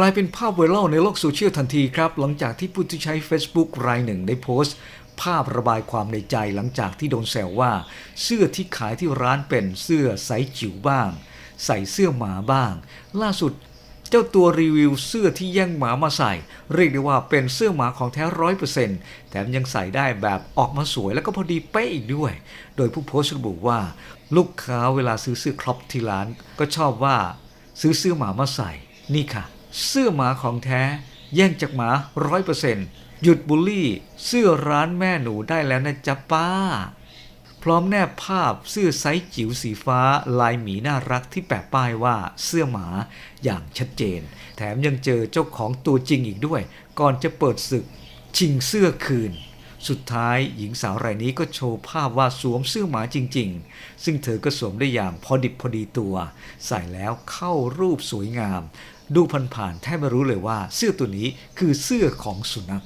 กลายเป็นภาพไวรัลในโลกโซเชียลทันทีครับ หลังจากที่ผู้ที่ใช้ Facebook รายหนึ่งได้โพสต์ ภาพระบายความในใจหลังจากที่โดนแซวว่า เสื้อที่ขายที่ร้านเป็นเสื้อไซส์จิ๋วบ้าง ใส่เสื้อหมาบ้าง ล่าสุดเจ้าตัวรีวิวเสื้อที่แย่งหมามาใส่ เรียกได้ว่าเป็นเสื้อหมาของแท้ร้อยเปอร์เซ็นต์แถมยังใส่ได้แบบออกมาสวยแล้วก็พอดีเป๊ะอีกด้วย โดยผู้โพสต์ระบุว่า ลูกค้าเวลาซื้อเสื้อครอปที่ร้านก็ชอบว่า ซื้อเสื้อหมามาใส่ นี่ค่ะ เสื้อหมาของแท้ แย่งจากหมาร้อยเปอร์เซ็นต์หยุดบูลลี่ เสื้อร้านแม่หนูได้แล้วนะจ๊ะป้า พร้อมแนบภาพเสื้อไซส์จิ๋วสีฟ้าลายหมีน่ารักที่แปะป้ายว่าเสื้อหมาอย่างชัดเจน แถมยังเจอเจ้าของตัวจริงอีกด้วย ก่อนจะเปิดศึกชิงเสื้อคืน สุดท้ายหญิงสาวรายนี้ก็โชว์ภาพว่าสวมเสื้อหมาจริง ๆ ซึ่งเธอก็สวมได้อย่างพอดิบพอดีตัว ใส่แล้วเข้ารูปสวยงาม ดูผ่านๆแทบไม่รู้เลยว่าเสื้อตัวนี้คือเสื้อของสุนัข